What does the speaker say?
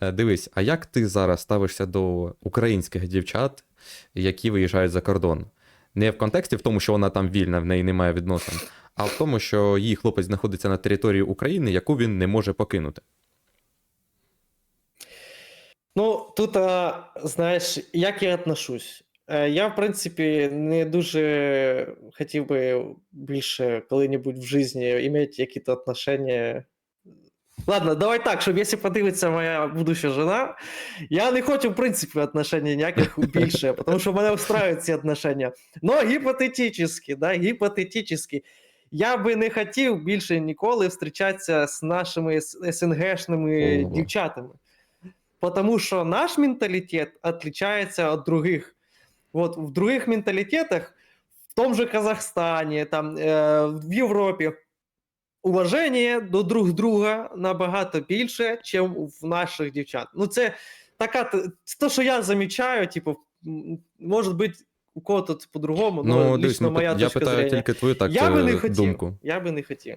Е, Дивись, а як ти зараз ставишся до українських дівчат, які виїжджають за кордон? Не в контексті в тому, що вона там вільна, в неї немає відносин, а в тому, що її хлопець знаходиться на території України, яку він не може покинути. Ну, тут, а, знаєш, як я отношусь? Е, Я, в принципі, не дуже хотів би більше коли-небудь в житті мати якісь отношення. Ладно, давай так, щоб якщо подивиться моя будуща жена, я не хочу, в принципі, отношення ніяких більше, тому що мене встраюють ці отношення. Ну, гіпотетично, да, гіпотетично. Я би не хотів більше ніколи зустрічатися з нашими СНГшними Ого. дівчатами. Потому что наш менталитет отличается от других. Вот в других менталитетах, в том же Казахстане, там, э, в Європі, уваження до друг друга набагато більше, ніж в наших дівчат. Ну, це така, це те, що я замічаю, типу, може бути, у кого тут по-другому, ну, Ну, лично моя я точка питаю зрення. тільки твою так я би не е, хотів. думку. Я би не хотів.